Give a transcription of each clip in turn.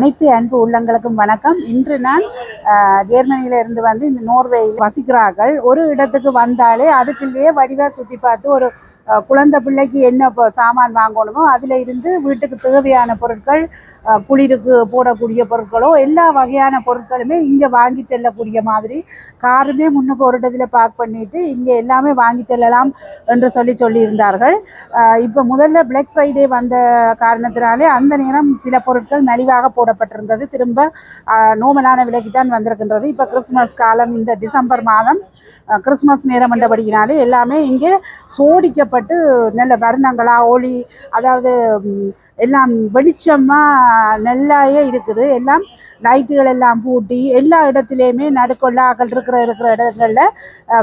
அனைத்து அன்பு உள்ளங்களுக்கும் வணக்கம். இன்று நான் ஜெர்மனியில இருந்து வந்து இந்த நோர்வேயில் வசிக்கிறார்கள். ஒரு இடத்துக்கு வந்தாலே அதுக்குள்ளேயே வடிவா சுத்தி பார்த்து ஒரு குழந்தை பிள்ளைக்கு என்ன இப்போ சாமான் வாங்கணுமோ அதுல இருந்து வீட்டுக்கு தேவையான பொருட்கள் குளிருக்கு போடக்கூடிய பொருட்களோ எல்லா வகையான பொருட்களுமே இங்க வாங்கி செல்லக்கூடிய மாதிரி காருமே முன்னுக்கு ஒரு இடத்துல பார்க் பண்ணிட்டு இங்க எல்லாமே வாங்கி செல்லலாம் என்று சொல்லி சொல்லியிருந்தார்கள். இப்போ இப்ப முதல்ல பிளாக் ஃப்ரைடே வந்த காரணத்தினாலே அந்த நேரம் சில பொருட்கள் மலிவாக போடப்பட்டிருந்தது. திரும்ப நோமலான விலைக்கு தான் வந்திருக்கின்றது. இப்போ கிறிஸ்மஸ் காலம் இந்த டிசம்பர் மாதம் கிறிஸ்மஸ் நேரம் என்றபடியினாலே எல்லாமே இங்கே சோடிக்கப்பட்டு நல்ல வர்ணங்களாக ஒளி அதாவது எல்லாம் வெளிச்சமாக நல்லாயே இருக்குது. எல்லாம் லைட்டுகள் எல்லாம் பூட்டி எல்லா இடத்துலையுமே நடுக்கொள்ளாக்கள் இருக்கிற இருக்கிற இடங்களில்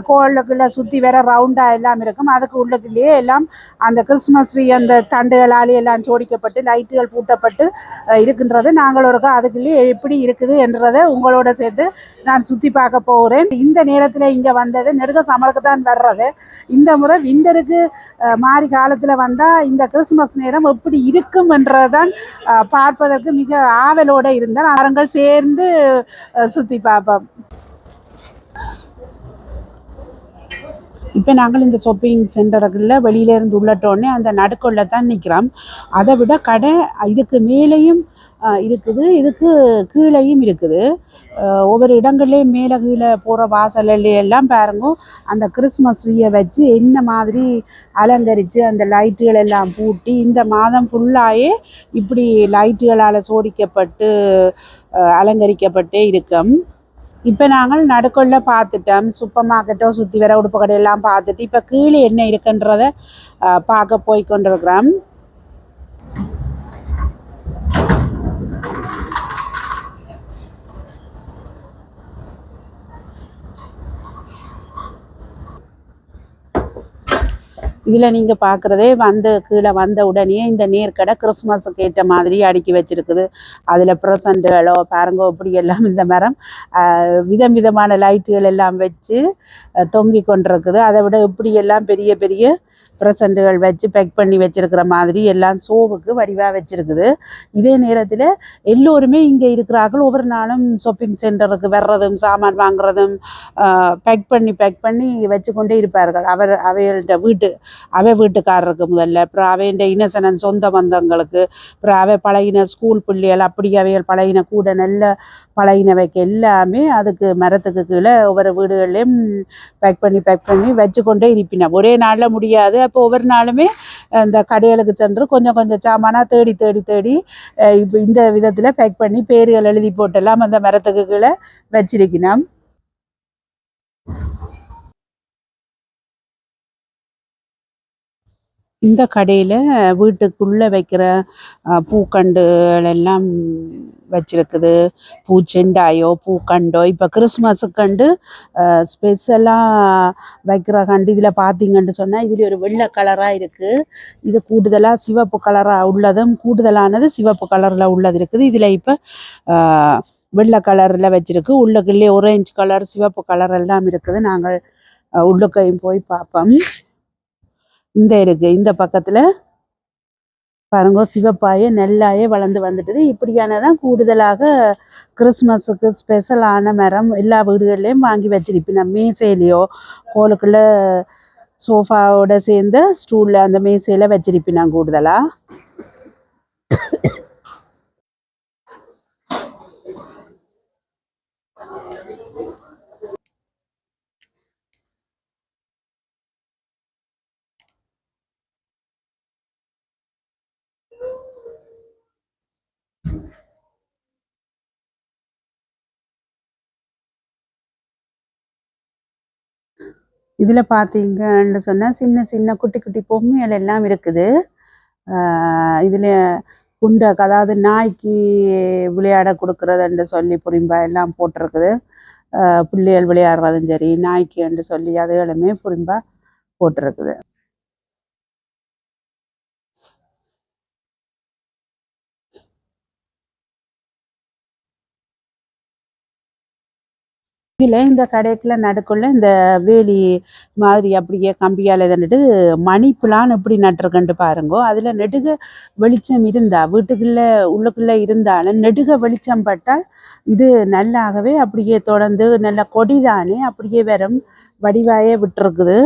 கோளுக்குள்ள சுற்றி வர ரவுண்டாக எல்லாம் இருக்கும். அதுக்கு உள்ளக்குள்ளேயே எல்லாம் அந்த கிறிஸ்மஸ் ட்ரீ அந்த தண்டுகளாலே எல்லாம் சோடிக்கப்பட்டு லைட்டுகள் பூட்டப்பட்டு இருக்கின்றது. நாங்கள் ஒருக்கா அதுக்குள்ளேயே எப்படி இருக்குது என்றதை உங்களோட சேர்த்து நான் சுற்றி பார்க்க போகிறேன் இந்த நேரத்தில் இங்கே வந்தது நெடுக சமருக்கு தான் வர்றது. இந்த முறை விண்டருக்கு மாறி காலத்தில் வந்தால் இந்த கிறிஸ்மஸ் நேரம் எப்படி இருக்கும் என்றதான் பார்ப்பதற்கு மிக ஆவலோடு இருந்தால் நாங்கள் சேர்ந்து சுற்றி பார்ப்போம். இப்போ நாங்கள் இந்த ஷாப்பிங் சென்டருக்குள்ள வெளியிலேருந்து உள்ளட்டோடனே அந்த நடுக்கொள்ள தான் நிற்கிறோம் அதை விட கடை இதுக்கு மேலேயும் இருக்குது. இதுக்கு கீழேயும் இருக்குது. ஒவ்வொரு இடங்கள்லேயும் மேலே கீழே போகிற வாசல்ல எல்லாம் பாருங்க. அந்த கிறிஸ்மஸ் ட்ரீயை வச்சு என்ன மாதிரி அலங்கரித்து அந்த லைட்டுகள் எல்லாம் பூட்டி இந்த மாதம் ஃபுல்லாகவே இப்படி லைட்டுகளால் சோடிக்கப்பட்டு அலங்கரிக்கப்பட்டே இருக்கும். இப்போ நாங்கள் நடுக்கொள்ள பார்த்துட்டோம். சூப்பர் மார்க்கெட்டோ சுற்றி வர உடுப்பு கடையெல்லாம் பார்த்துட்டு இப்போ கீழே என்ன இருக்குன்றதை பார்க்க போய் கொண்டிருக்கிறோம். இதில் நீங்கள் பார்க்குறதே வந்து கீழே வந்த உடனே இந்த நீர்க்கடை கிறிஸ்மஸுக்கு ஏற்ற மாதிரி அடுக்கி வச்சிருக்குது. அதில் ப்ரெசண்ட்டுகளோ பாருங்கோ இப்படி எல்லாம் இந்த மரம் விதம் விதமான லைட்டுகள் எல்லாம் வச்சு தொங்கி கொண்டிருக்குது. அதை விட இப்படி எல்லாம் பெரிய பெரிய ப்ரெசண்ட்டுகள் வச்சு பேக் பண்ணி வச்சிருக்கிற மாதிரி எல்லாம் சோவுக்கு வடிவாக வச்சிருக்குது. இதே நேரத்தில் எல்லோருமே இங்கே இருக்கிறார்கள். ஒவ்வொரு நாளும் ஷாப்பிங் சென்டருக்கு வர்றதும் சாமான் வாங்குறதும் பேக் பண்ணி பேக் பண்ணி வச்சு கொண்டே இருப்பார்கள். அவர் அவைகள்ட்ட வீட்டு அவை வீட்டுக்காரருக்கு முதல்ல அப்புறம் அவைண்ட இனசனன் சொந்த பந்தங்களுக்கு அப்புறம் அவை பழகின ஸ்கூல் பிள்ளைகள் அப்படி அவைகள் பழகின கூட நல்ல பழகினவைக்கு எல்லாமே அதுக்கு மரத்துக்கு கீழே ஒவ்வொரு வீடுகள்லையும் பேக் பண்ணி பேக் பண்ணி வச்சு கொண்டே ஒரே நாளில் முடியாது. அப்போ ஒவ்வொரு நாளுமே இந்த கடைகளுக்கு சென்று கொஞ்சம் கொஞ்சம் சாமானாக தேடி தேடி தேடி இப்போ இந்த விதத்தில் பேக் பண்ணி பேர்கள் எழுதி போட்டெல்லாம் அந்த மரத்துக்கு கீழே வச்சிருக்கணும் இந்த கடையில் வீட்டுக்குள்ளே வைக்கிற அஹ், பூக்கண்டுகள் எல்லாம் வச்சிருக்குது. பூச்செண்டாயோ பூக்கண்டோ இப்போ கிறிஸ்மஸுக்கண்டு ஸ்பெஷலாக வைக்கிற கண்டு இதில் பார்த்தீங்கன்னு சொன்னால் இதில் ஒரு வெள்ளை கலராக இருக்குது இது கூடுதலாக சிவப்பு கலராக உள்ளதும் கூடுதலானது சிவப்பு கலரில் உள்ளது இருக்குது. இதில் இப்போ வெள்ளை கலரில் வச்சிருக்கு. உள்ளுக்குள்ளே ஒரேஞ்ச் கலர் சிவப்பு கலர் எல்லாம் இருக்குது. நாங்கள் அஹ், உள்ளுக்கையும் போய் பார்ப்போம் இந்த இருக்கு இந்த பக்கத்துல. பாருங்க சிவப்பாயே நெல்லாயே வளர்ந்து வந்துட்டு இப்படியானதான் கூடுதலாக கிறிஸ்மஸுக்கு ஸ்பெஷலான மரம் எல்லா வீடுகள்லையும் வாங்கி வச்சிருப்பேன் மேசையிலையோ கோலுக்குள்ள சோஃபாவோட சேர்ந்த ஸ்டூல்ல அந்த மேசையில வச்சிருப்பேன் நான் இதுல பார்த்தீங்கன்னு சொன்னா சின்ன சின்ன குட்டி குட்டி பொம்மைகள் எல்லாம் இருக்குது. இதில் இதுல குண்டை அதாவது நாய்க்கு விளையாட கொடுக்குறதுன்னு சொல்லி புரிம்பா எல்லாம் போட்டிருக்குது. பிள்ளைகள் விளையாடுறதும் சரி நாய்க்கு என்று சொல்லி அதுகளுமே புரிம்பா போட்டிருக்குது. இதில் இந்த கடைக்குள்ள நடுக்குள்ள இந்த வேலி மாதிரி அப்படியே கம்பியால் இதன்னுட்டு மணி பிளான் எப்படி நட்டுருக்கன்ட்டு பாருங்கோ. அதில் நெடுக வெளிச்சம் இருந்தா வீட்டுக்குள்ளே உள்ளுக்குள்ளே இருந்தாலும் நெடுக வெளிச்சம் பட்டால் இது நல்லாகவே அப்படியே தொடர்ந்து நல்ல கொடிதானே அப்படியே வெறும் வடிவாயே விட்டுருக்குது.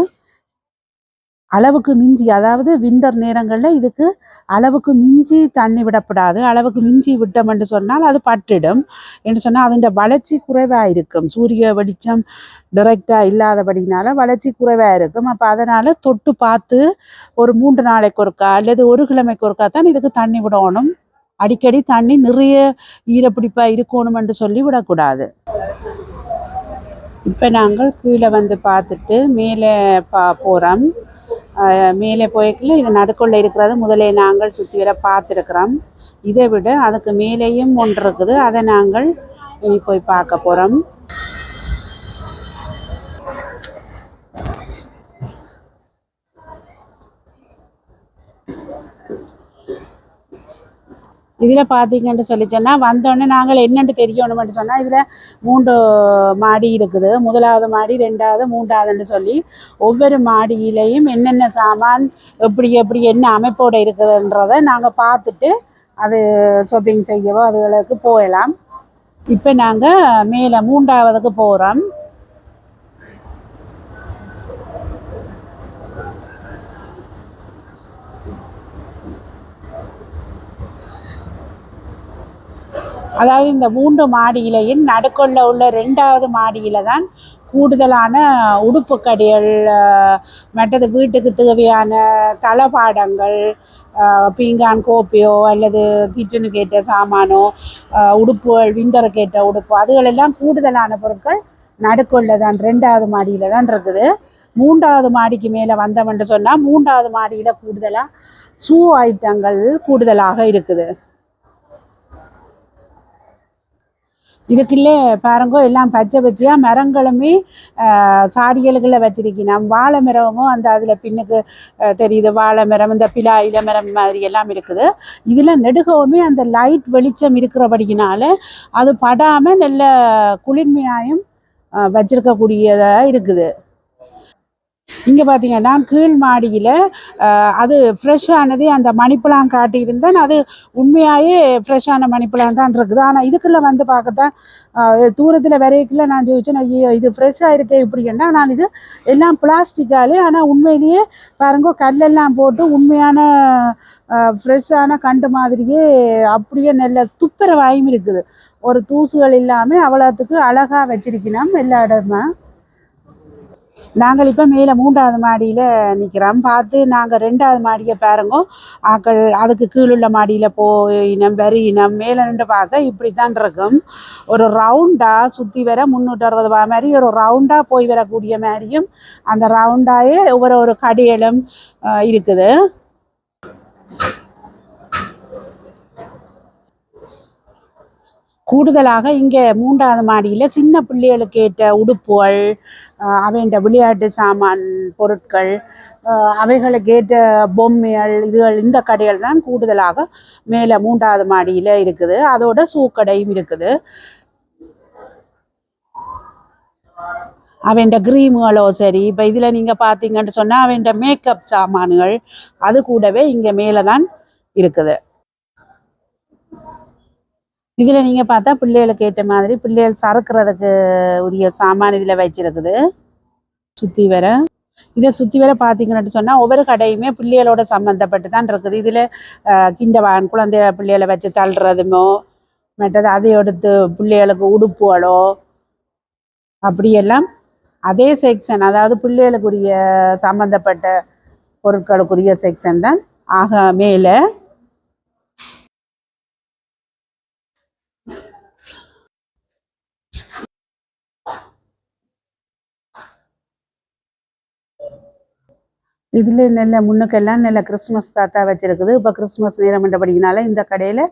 அளவுக்கு மிஞ்சி அதாவது விண்டர் நேரங்களில் இதுக்கு அளவுக்கு மிஞ்சி தண்ணி விடப்படாது. அளவுக்கு மிஞ்சி விட்டோம் என்று சொன்னால் அது பட்டுடும். என்று சொன்னால் அதன் வளர்ச்சி குறைவாக இருக்கும். சூரிய வெளிச்சம் டைரெக்டாக இல்லாதபடினால வளர்ச்சி குறைவாக இருக்கும். அப்போ அதனால் தொட்டு பார்த்து ஒரு மூன்று நாளைக்கு ஒருக்கா அல்லது ஒரு கிழமைக்கு ஒருக்கா தான் இதுக்கு தண்ணி விடணும். அடிக்கடி தண்ணி நிறைய ஈரப்பிடிப்பாக இருக்கணும் என்று சொல்லி விடக்கூடாது. இப்போ நாங்கள் கீழே வந்து பார்த்துட்டு மேலே பா போகிறோம் மேலே போய்க்கல இது நடுக்குள்ளே இருக்கிறது. முதலே நாங்கள் சுற்றி வர பார்த்துருக்குறோம். இதை விட அதுக்கு மேலேயும் ஒன்று இருக்குது. அதை நாங்கள் இனி போய் பார்க்க போகிறோம் இதில் பார்த்தீங்கன்னு சொல்லி சொன்னால் வந்தோடனே நாங்கள் தெரியணும் தெரியணும்னு சொன்னால் இதில் மூன்று மாடி இருக்குது. முதலாவது மாடி ரெண்டாவது மூன்றாவதுன்னு சொல்லி ஒவ்வொரு மாடியிலையும் என்னென்ன சாமான் எப்படி எப்படி என்ன அமைப்போடு இருக்குதுன்றதை நாங்கள் பார்த்துட்டு அது ஷாப்பிங் செய்யவோ அதுகளுக்கு போகலாம். இப்போ நாங்கள் மேலே மூன்றாவதுக்கு போகிறோம் அதாவது இந்த மூன்று மாடியிலையும் நடுக்கொள்ள உள்ள ரெண்டாவது மாடியில தான் கூடுதலான உடுப்புக்கடிகள் மற்றது வீட்டுக்கு தேவையான தளபாடங்கள் பீங்கான் கோப்பையோ அல்லது கிச்சனுக்கு ஏற்ற சாமானோ உடுப்புகள் விண்டருக்கு ஏற்ற உடுப்பு அதுகளெல்லாம் கூடுதலான பொருட்கள் நடுக்கொள்ள தான் ரெண்டாவது மாடியில் தான் இருக்குது. மூன்றாவது மாடிக்கு மேலே வந்தவன்ட்டு சொன்னால் மூன்றாவது மாடியில் கூடுதலாக ஷூ ஐட்டங்கள் கூடுதலாக இருக்குது. இதுக்குள்ளே பாருங்கோ எல்லாம் பச்சை பச்சையாக மரங்களுமே சாடிகளுக்குள்ள வச்சிருக்கணும் வாழை மரமும் அந்த அதில் பின்னுக்கு தெரியுது வாழை மரம் இந்த பிலா இளமரம் மாதிரி எல்லாம் இருக்குது. இதில் நெடுகவுமே அந்த லைட் வெளிச்சம் இருக்கிறபடியினால அது படாமல் நல்ல குளிர்மையாயும் வச்சிருக்கக்கூடியதாக இருக்குது. இங்கே பார்த்தீங்கன்னா கீழ் மாடியில் அது ஃப்ரெஷ்ஷானது அந்த மணிப்பழம் காட்டியிருந்தேன். அது உண்மையாகவே ஃப்ரெஷ்ஷான மணிப்பழம் தான் இருக்குது. ஆனால் இதுக்குள்ளே வந்து பார்க்கத்தான் தூரத்தில் வரைக்குள்ள நான் ஜோதிச்சேன் ஐயோ இது ஃப்ரெஷ்ஷாக இருக்கே இப்படின்னா நான் இது எல்லாம் பிளாஸ்டிக்காலே ஆனால் உண்மையிலேயே பாருங்க கல்லெல்லாம் போட்டு உண்மையான ஃப்ரெஷ்ஷான கண்டு மாதிரியே அப்படியே நல்ல துப்புரவாயும் இருக்குது. ஒரு தூசுகள் இல்லாமல் அவ்வளோத்துக்கு அழகாக வச்சிருக்கணும் எல்லா இடமும் நாங்கள் இப்போ மேலே மூன்றாவது மாடியில் நிற்கிறோம் பார்த்து நாங்கள் ரெண்டாவது மாடியை பாருங்கோ. ஆக்கள் அதுக்கு கீழுள்ள மாடியில் போயினம் வரியினம் மேலே நின்று பார்க்க இப்படி தான் இருக்கும். ஒரு ரவுண்டாக சுற்றி வர முந்நூற்றி அறுபது ரூபா மாதிரி ஒரு ரவுண்டாக போய் வரக்கூடிய மாதிரியும் அந்த ரவுண்டாயே ஒவ்வொரு ஒரு கடையிலும் இருக்குது. கூடுதலாக இங்கே மூன்றாவது மாடியில் சின்ன பிள்ளைகளுக்கு ஏற்ற உடுப்புகள் அவைண்ட விளையாட்டு சாமான் பொருட்கள் அவைகளுக்கு ஏற்ற பொம்மைகள் இதுகள் இந்த கடைகள் தான் கூடுதலாக மேலே மூன்றாவது மாடியில் இருக்குது. அதோட சூக்கடையும் இருக்குது. அவன்ட க்ரீமுகளோ சரி இப்போ இதில் நீங்கள் பார்த்தீங்கன்னு சொன்னால் அவன்ட மேக்கப் சாமான்கள் அது கூடவே இங்கே மேலே தான் இருக்குது. இதில் நீங்கள் பார்த்தா பிள்ளைகளுக்கு ஏற்ற மாதிரி பிள்ளைகள் சறுக்கிறதுக்கு உரிய சாமான் இதில் வச்சிருக்குது. சுற்றி வர இதை சுற்றி வர பார்த்தீங்கன்னு சொன்னால் ஒவ்வொரு கடையுமே பிள்ளைகளோட சம்மந்தப்பட்டு தான் இருக்குது. இதில் கிண்டவான் குழந்தை பிள்ளைகளை வச்சு தள்ளுறதுமோ மற்றது அதை எடுத்து பிள்ளைகளுக்கு உடுப்புகளோ அப்படியெல்லாம் அதே செக்ஷன் அதாவது பிள்ளைகளுக்குரிய சம்மந்தப்பட்ட பொருட்களுக்குரிய செக்ஷன் தான். ஆக மேலே இதில் நல்ல முன்னுக்கெல்லாம் நல்ல கிறிஸ்மஸ் தாத்தா வச்சுருக்குது. இப்போ கிறிஸ்மஸ் நேரம் என்றபடினால இந்த கடையில்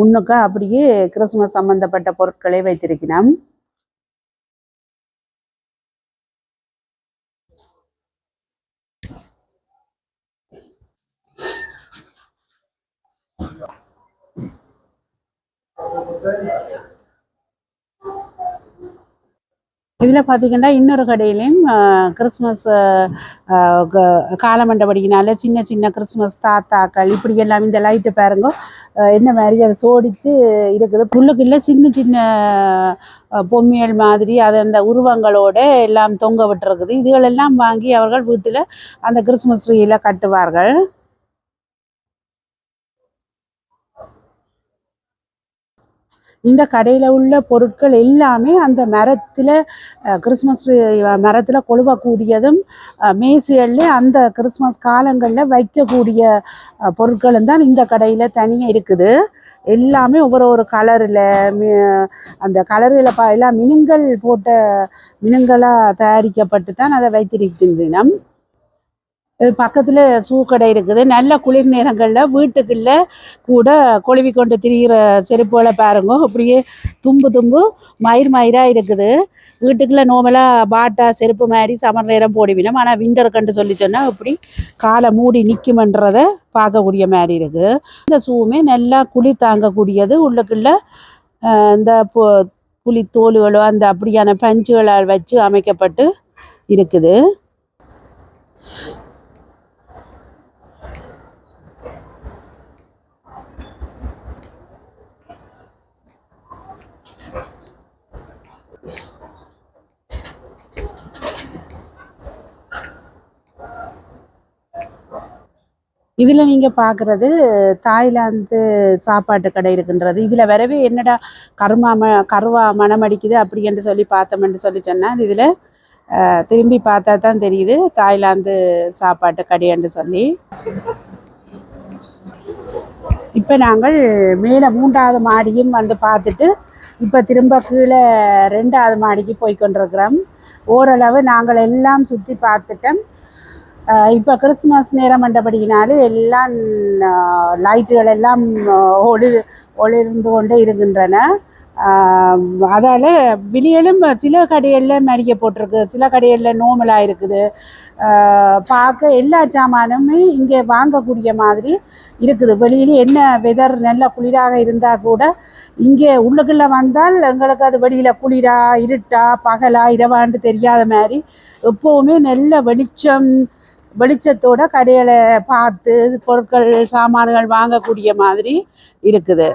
முன்னுக்க அப்படியே கிறிஸ்மஸ் சம்மந்தப்பட்ட பொருட்களை வைத்திருக்கிறோம். இதில் பார்த்தீங்கன்னா இன்னொரு கடையிலையும் கிறிஸ்மஸ் காலமண்டபடிக்கினால சின்ன சின்ன கிறிஸ்மஸ் தாத்தாக்கள் இப்படி எல்லாம் இந்த லைட்டு பாருங்க. என்ன மாதிரி அதை சோடிச்சு இருக்குது. புல்லுக்குள்ள சின்ன சின்ன பொம்மியல் மாதிரி அது அந்த உருவங்களோட எல்லாம் தொங்க விட்டுருக்குது. இதுகளெல்லாம் வாங்கி அவர்கள் வீட்டில் அந்த கிறிஸ்மஸ் ட்ரீயில் கட்டுவார்கள். இந்த கடையில் உள்ள பொருட்கள் எல்லாமே அந்த மரத்தில் கிறிஸ்மஸ் மரத்தில் கொழுவக்கூடியதும் மேசியல்ல அந்த கிறிஸ்மஸ் காலங்களில் வைக்கக்கூடிய பொருட்களும் தான் இந்த கடையில் தனியாக இருக்குது. எல்லாமே ஒவ்வொரு ஒரு கலரில் அந்த கலரில் பா எல்லாம் மினுங்கள் போட்ட மினுங்களாக தயாரிக்கப்பட்டு தான் அதை வைத்திருக்கின்றன. பக்கத்தில் ஷூ கடை இருக்குது. நல்ல குளிர் நேரங்களில் வீட்டுக்குள்ள கூட கொழுவி கொண்டு திரிகிற செருப்புகளை பாருங்க. அப்படியே தும்பு தும்பு மயிர் மயிராக இருக்குது. வீட்டுக்குள்ள நோமலாக பாட்டா செருப்பு மாதிரி சமர் நேரம் போடுவினோம். ஆனால் விண்டர் கண்டு சொல்லி சொன்னால் இப்படி காலை மூடி நிற்குமன்றதை பார்க்கக்கூடிய மாதிரி இருக்குது இந்த ஷூவுமே நல்லா குளிர் தாங்கக்கூடியது. உள்ளுக்குள்ள இந்த பொ புலி தோல்களோ அந்த அப்படியான பஞ்சுகளால் வச்சு அமைக்கப்பட்டு இருக்குது. இதில் நீங்கள் பார்க்குறது தாய்லாந்து சாப்பாட்டு கடை இருக்குன்றது. இதில் வரவே என்னடா கருமா ம கருவா மனம் அடிக்குது அப்படி என்று சொல்லி பார்த்தோம்னு சொல்லி சொன்னால் இதில் திரும்பி பார்த்தா தான் தெரியுது தாய்லாந்து சாப்பாட்டு கடைன்னு சொல்லி. இப்போ நாங்கள் மேலே மூன்றாவது மாடியும் வந்து பார்த்துட்டு இப்போ திரும்ப கீழே ரெண்டாவது மாடிக்கு போய் கொண்டிருக்கிறோம். ஓரளவு நாங்கள் எல்லாம் சுற்றி பார்த்துட்டோம். இப்போ கிறிஸ்மஸ் நேரம் என்றபடியினாலே எல்லாம் லைட்டுகள் எல்லாம் ஒளி ஒளிர்ந்து கொண்டே இருக்கின்றன. அதால் வெளியிலும் சில கடைகளில் மறிக்க போட்டிருக்கு சில கடைகளில் நோமலாக இருக்குது. பார்க்க எல்லா சாமானுமே இங்கே வாங்கக்கூடிய மாதிரி இருக்குது. வெளியில் என்ன வெதர் நல்ல குளிராக இருந்தால் கூட இங்கே உள்ளுக்குள்ளே வந்தால் எங்களுக்கு அது வெளியில் குளிரா இருட்டா பகலா இரவான்னு தெரியாத மாதிரி எப்போவுமே நல்ல வெளிச்சம் வெளிச்சத்தோட கடைகளை பார்த்து பொருட்கள் சாமான்கள் வாங்கக்கூடிய மாதிரி இருக்குது.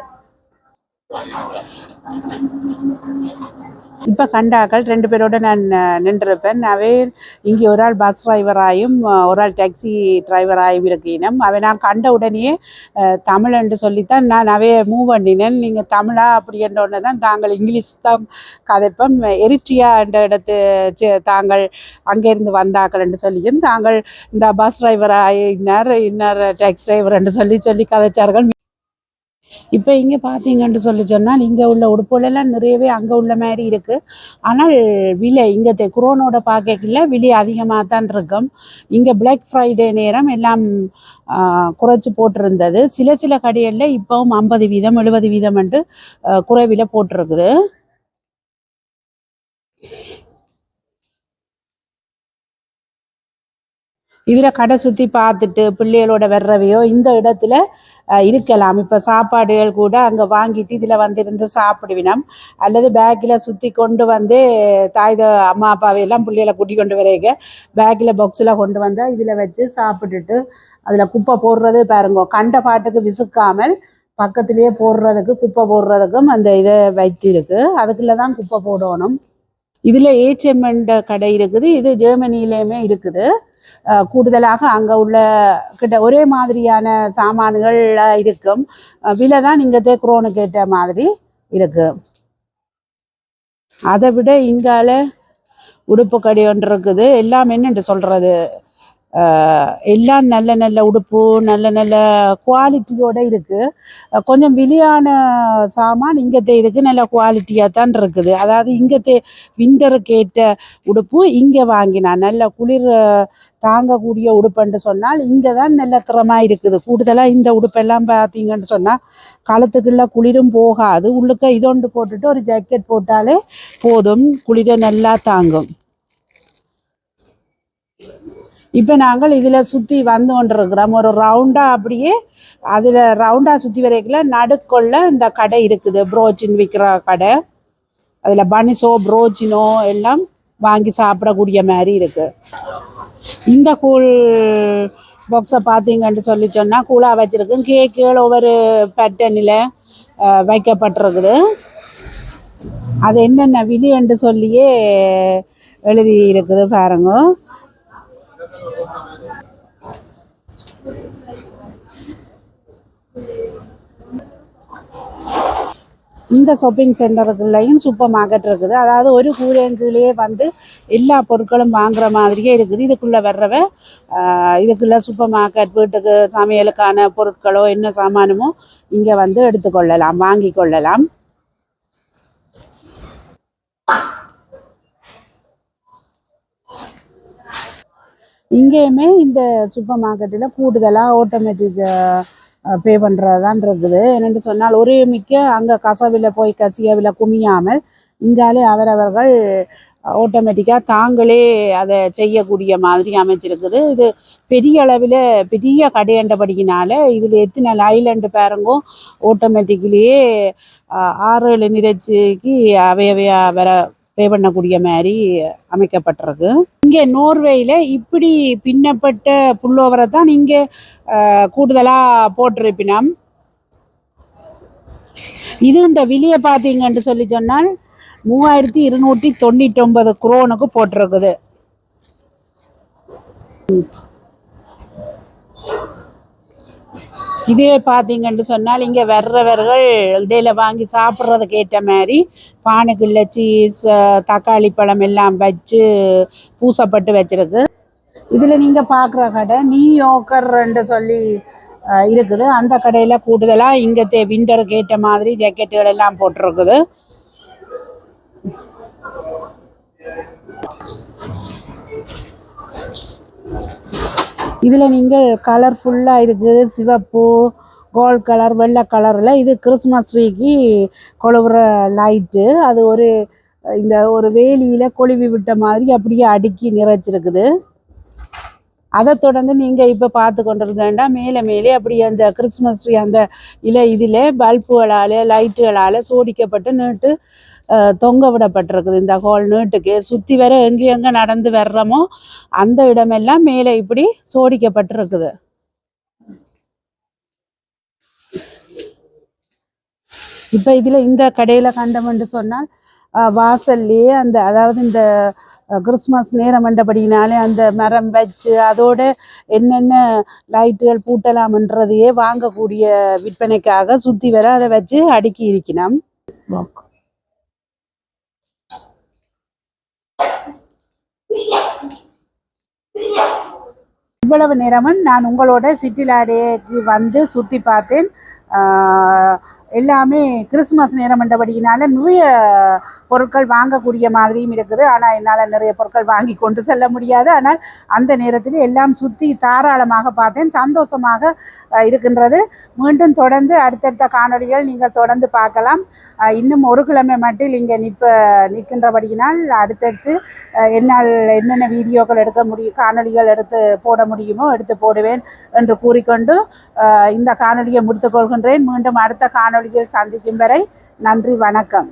இப்போ கண்டாக்கள் ரெண்டு பேரோட நான் நின்றிருப்பேன். அவை இங்கே ஒரு ஆள் பஸ் டிரைவராயும் ஒரு ஆள் டாக்ஸி டிரைவராயும் இருக்கணும் அவை நான் கண்ட உடனே தமிழ் என்று சொல்லித்தான் நான் அவைய மூவ் பண்ணினேன். நீங்கள் தமிழா? அப்படி என்ற தான் தாங்கள் இங்கிலீஷ் தான் கதைப்போம். எரிட்ரியா என்ற இடத்து தாங்கள் அங்கேருந்து வந்தாக்கள் என்று சொல்லியும் தாங்கள் இந்த பஸ் டிரைவராக இன்னார் இன்னர் டாக்ஸி டிரைவர் என்று சொல்லி சொல்லி கதைச்சார்கள். இப்போ இங்கே பார்த்தீங்கன்னு சொல்லி சொன்னால் இங்கே உள்ள உடுப்புகளெல்லாம் நிறையவே அங்கே உள்ள மாதிரி இருக்குது ஆனால் விலை இங்கே குரோனோட பார்க்கல விலை அதிகமாக தான் இருக்கும். இங்கே பிளாக் ஃப்ரைடே நேரம் எல்லாம் குறைச்சி போட்டிருந்தது. சில சில கடைகளில் இப்போவும் ஐம்பது வீதம் எழுபது வீதம் என்று குறைவில் போட்டிருக்குது. இதில் கடை சுற்றி பார்த்துட்டு பிள்ளைகளோட வர்றவையோ இந்த இடத்துல இருக்கலாம். இப்போ சாப்பாடுகள் கூட அங்கே வாங்கிட்டு இதில் வந்து இருந்து சாப்பிடுவினம். அல்லது பேக்கில் சுற்றி கொண்டு வந்து தாய் அம்மா அப்பாவையெல்லாம் பிள்ளைகளை கூட்டி கொண்டு வரைக்க பேக்கில் பாக்ஸில் கொண்டு வந்தால் இதில் வச்சு சாப்பிட்டுட்டு அதில் குப்பை போடுறது பாருங்க. கண்ட பாட்டுக்கு விசுக்காமல் பக்கத்துலேயே போடுறதுக்கு குப்பை போடுறதுக்கும் அந்த இதை வச்சிருக்கு. அதுக்குள்ளே தான் குப்பை போடணும். இதில் ஏச்எம்என்ற கடை இருக்குது. இது ஜெர்மனியிலேயுமே இருக்குது. கூடுதலாக அங்கே உள்ள கிட்ட ஒரே மாதிரியான சாமான்கள் இருக்கும். விலை தான் இங்கே தேக்குறோனுக்கு ஏற்ற மாதிரி இருக்கு. அதை விட இங்கால உடுப்பு கடை ஒன்று இருக்குது. எல்லாம் என்னென்று சொல்கிறது எல்லாம் நல்ல நல்ல உடுப்பு நல்ல நல்ல குவாலிட்டியோடு இருக்குது கொஞ்சம் விலையான சாமான் இங்கே இதுக்கு நல்ல குவாலிட்டியாக தான் இருக்குது. அதாவது இங்கே விண்டருக்கு ஏற்ற உடுப்பு இங்கே வாங்கினான். நல்ல குளிர் தாங்கக்கூடிய உடுப்புன்னு சொன்னால் இங்கே தான் நல்ல திறமாக இருக்குது. கூடுதலாக இந்த உடுப்பெல்லாம் பார்த்தீங்கன்னு சொன்னால் காலத்துக்குள்ள குளிரும் போகாது. உள்ளுக்க இதொண்டு போட்டுட்டு ஒரு ஜாக்கெட் போட்டாலே போதும். குளிரை நல்லா தாங்கும். இப்போ நாங்கள் இதில் சுற்றி வந்து கொண்டிருக்கிறோம் ஒரு ரவுண்டாக அப்படியே அதில் ரவுண்டாக சுற்றி வரைக்கல நடுக்கொள்ள இந்த கடை இருக்குது. புரோச்சின் விற்கிற கடை. அதில் பனிசோ ப்ரோச்சினோ எல்லாம் வாங்கி சாப்பிடக்கூடிய மாதிரி இருக்குது இந்த கூழ் பாக்ஸை பார்த்தீங்கன்னு சொல்லி சொன்னால் கூழாக வச்சிருக்கு கேக்குகள் ஒவ்வொரு பேட்டர்னில் வைக்கப்பட்டிருக்குது. அது என்னென்ன விதி என்று சொல்லியே எழுதி இருக்குது பாருங்க. இந்த ஷாப்பிங் சென்டருக்குள்ளேயும் சூப்பர் மார்க்கெட் இருக்குது. அதாவது ஒரு கூலையங்கீழே வந்து எல்லா பொருட்களும் வாங்குற மாதிரியே இருக்குது. இதுக்குள்ளே வர்றவ இதுக்குள்ளே இதுக்குள்ள சூப்பர் மார்க்கெட் வீட்டுக்கு சமையலுக்கான பொருட்களோ என்ன சாமானமோ இங்கே வந்து எடுத்துக்கொள்ளலாம் வாங்கி கொள்ளலாம் இங்கேயுமே இந்த சூப்பர் மார்க்கெட்டில் கூடுதலாக ஆட்டோமேட்டிக் பே பண்ணுறது தான் இருக்குது. என்னென்று சொன்னால் ஒரே மிக்க அங்கே கசவில் போய் கசியவில் குமியாமல் இங்காலே அவரவர்கள் ஆட்டோமேட்டிக்காக தாங்களே அதை செய்யக்கூடிய மாதிரி அமைச்சிருக்குது இது பெரிய அளவில் பெரிய கடையண்டபடிக்கினால இதில் எத்தனை ஐலண்டு பேருங்கும் ஆட்டோமேட்டிக்லேயே ஆறு ஏழு நிகழ்ச்சிக்கு அவையவையா வர பே பண்ணக்கூடிய மாதிரி அமைக்கப்பட்டிருக்கு. இங்கே நோர்வேயில் இப்படி பின்னப்பட்ட புல்லோவரை தான் இங்கே கூடுதலாக போட்டிருப்பினம். இது இந்த விலையை பார்த்தீங்கன்னு சொல்லி சொன்னால் மூவாயிரத்தி இருநூற்றி தொண்ணூற்றி ஒன்பது குரோனுக்கு போட்டிருக்குது. இதே பார்த்தீங்கன்னு சொன்னால் இங்கே வர்றவர்கள் இடையில வாங்கி சாப்பிட்றதுக்கு ஏற்ற மாதிரி பானைக்குள்ள சீஸ் தக்காளி பழம் எல்லாம் வச்சு பூசப்பட்டு வச்சிருக்கு. இதில் நீங்கள் பார்க்குற கடை நியூ யோக்கர்ன்னு சொல்லி இருக்குது. அந்த கடையில் கூடுதலாக இங்கே தே விண்டருக்கு ஏற்ற மாதிரி ஜாக்கெட்டுகள் எல்லாம் போட்டிருக்குது. இதில் நீங்கள் கலர்ஃபுல்லாக இருக்குது. சிவப்பு கோல்ட் கலர் வெள்ளை கலரில் இது கிறிஸ்மஸ் ட்ரீக்கு கொழுவுற லைட்டு அது ஒரு இந்த ஒரு வேலியில் கொழுவி விட்ட மாதிரி அப்படியே அடுக்கி நிறைச்சிருக்குது. அதை தொடர்ந்து நீங்கள் இப்போ பார்த்து கொண்டிருந்தேன்டா மேலே மேலே அப்படி அந்த கிறிஸ்மஸ் ட்ரீ அந்த இலை இதில் பல்புகளால் லைட்டுகளால் சோடிக்கப்பட்டு நீட்டு தொங்க விடப்பட்டிருக்குது இந்த ஹோல் நீட்டுக்கு. சுற்றி வர எங்கே எங்கே நடந்து வர்றோமோ அந்த இடமெல்லாம் மேலே இப்படி சோடிக்கப்பட்டிருக்குது. இப்போ இதில் இந்த கடையில் கண்டமென்று சொன்னால் வாசல்லையே அந்த அதாவது இந்த கிறிஸ்மஸ் நேரம் மண்டபடினாலே அந்த மரம் வச்சு அதோட என்னென்ன லைட்டுகள் பூட்டலாம்ன்றதையே வாங்கக்கூடிய விற்பனைக்காக சுற்றி வர அதை வச்சு அடுக்கி இருக்கணும் இவ்வளவு நேரமும் நான் உங்களோட சிட்டிலாடேக்கு வந்து சுற்றி பார்த்தேன். எல்லாமே கிறிஸ்மஸ் நேரம் என்றபடியினால நிறைய பொருட்கள் வாங்கக்கூடிய மாதிரியும் இருக்குது. ஆனால் என்னால் நிறைய பொருட்கள் வாங்கி கொண்டு செல்ல முடியாது. ஆனால் அந்த நேரத்தில் எல்லாம் சுற்றி தாராளமாக பார்த்தேன். சந்தோஷமாக இருக்கின்றது. மீண்டும் தொடர்ந்து அடுத்தடுத்த காணொலிகள் நீங்கள் தொடர்ந்து பார்க்கலாம். இன்னும் ஒரு கிழமை மட்டும் இங்கே நிற்ப நிற்கின்றபடியினால் அடுத்தடுத்து என்னால் என்னென்ன வீடியோக்கள் எடுக்க முடியும் காணொலிகள் எடுத்து போட முடியுமோ எடுத்து போடுவேன் என்று கூறிக்கொண்டு இந்த காணொலியை முடித்துக் கொள்கின்றேன். மீண்டும் அடுத்த காணொளியில் சந்திக்கும் வரை நன்றி வணக்கம்.